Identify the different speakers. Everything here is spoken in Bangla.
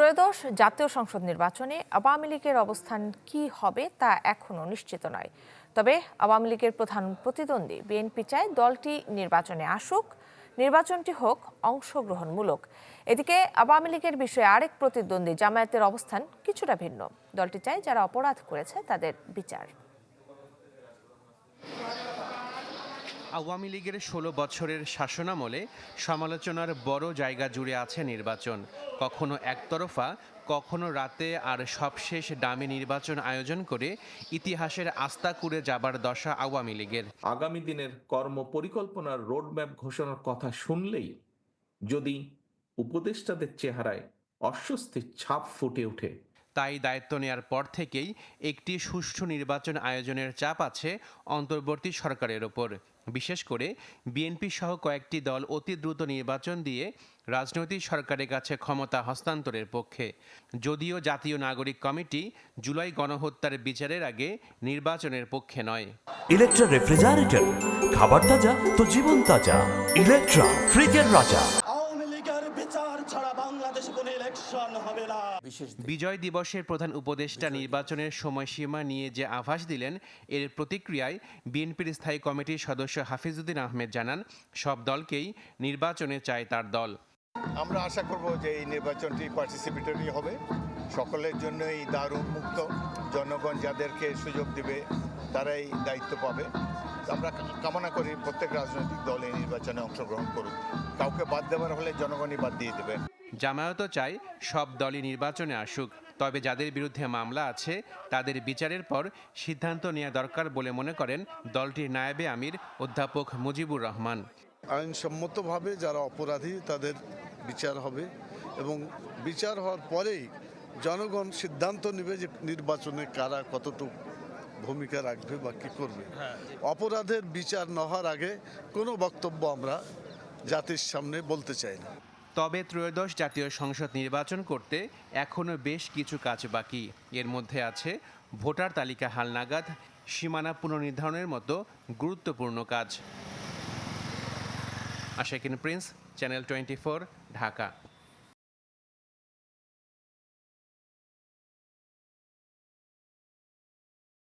Speaker 1: ত্রয়োদশ জাতীয় সংসদ নির্বাচনে আওয়ামী লীগের অবস্থান কি হবে তা এখনও নিশ্চিত নয়। তবে আওয়ামী লীগের প্রধান প্রতিদ্বন্দ্বী বিএনপি চায় দলটি নির্বাচনে আসুক, নির্বাচনটি হোক অংশগ্রহণমূলক। এদিকে আওয়ামী লীগের বিষয়ে আরেক প্রতিদ্বন্দ্বী জামায়াতের অবস্থান কিছুটা ভিন্ন। দলটি চায় যারা অপরাধ করেছে তাদের বিচার।
Speaker 2: আওয়ামী লীগের ষোলো বছরের শাসনামলে সমালোচনার বড় জায়গা জুড়ে আছে নির্বাচন। কখনো একতরফা কখনো রাতে আর সবশেষ দামি নির্বাচন আয়োজন করে ইতিহাসের আস্থা কুড়ে যাবার দশা আওয়ামী লীগের।
Speaker 3: আগামী দিনের কর্ম পরিকল্পনার রোডম্যাপ ঘোষণার কথা শুনলেই যদি উপদেষ্টাদের চেহারায় অস্বস্তির ছাপ ফুটে ওঠে।
Speaker 2: তাই দায়িত্ব নেয়ার পর থেকেই একটি সুষ্ঠু নির্বাচন আয়োজনের চাপ আছে অন্তর্বর্তী সরকারের ওপর। বিশেষ করে বিএনপি সহ কয়েকটি দল অতি দ্রুত নির্বাচন দিয়ে রাজনৈতিক সরকারের কাছে ক্ষমতা হস্তান্তরের পক্ষে। যদিও জাতীয় নাগরিক কমিটি জুলাই গণহত্যার বিচারের আগে নির্বাচনের পক্ষে নয়।
Speaker 4: ইলেকট্রা রেফ্রিজারেটর খাবার তাজা তো জীবন তাজা। ইলেকট্রা ফ্রিজের রাজা।
Speaker 5: বিচার ছাড়া বাংলাদেশে কোনো ইলেকশন হবে না।
Speaker 2: বিজয় দিবসের প্রধান উপদেষ্টা নির্বাচনের সময়সীমা নিয়ে যে আভাস দিলেন এর প্রতিক্রিয়ায় বিএনপির স্থায়ী কমিটির সদস্য হাফিজউদ্দিন আহমেদ জানান সব দলকেই নির্বাচনে চায় তার দল।
Speaker 6: আমরা আশা করব যে এই নির্বাচনটি পার্টিসিপেটরি হবে। সকলের জন্যই দ্বার উন্মুক্ত জনগণ যাদেরকে সুযোগ দিবে তারাই দায়িত্ব পাবে। আমরা কামনা করি প্রত্যেক রাজনৈতিক দল এই নির্বাচনে অংশগ্রহণ করুক। কাউকে বাদ দেওয়ার হলে জনগণই বাদ দিয়ে দেবে।
Speaker 2: জামায়াতও চায় সব দলই নির্বাচনে আসুক। তবে যাদের বিরুদ্ধে মামলা আছে তাদের বিচারের পর সিদ্ধান্ত নেওয়া দরকার বলে মনে করেন দলটির নায়েবে আমির অধ্যাপক মুজিবুর রহমান।
Speaker 7: আইনসম্মতভাবে যারা অপরাধী তাদের বিচার হবে এবং বিচার হওয়ার পরেই জনগণ সিদ্ধান্ত নেবে যে নির্বাচনে কারা কতটুকু ভূমিকা রাখবে বা কী করবে। অপরাধের বিচার না হওয়ার আগে কোনো বক্তব্য আমরা জাতির সামনে বলতে চাই না।
Speaker 2: তবে ত্রয়োদশ জাতীয় সংসদ নির্বাচন করতে এখনও বেশ কিছু কাজ বাকি। এর মধ্যে আছে ভোটার তালিকা হালনাগাদ সীমানা পুনর্নির্ধারণের মতো গুরুত্বপূর্ণ কাজ। আশাকিন প্রিন্স চ্যানেল টোয়েন্টি ঢাকা।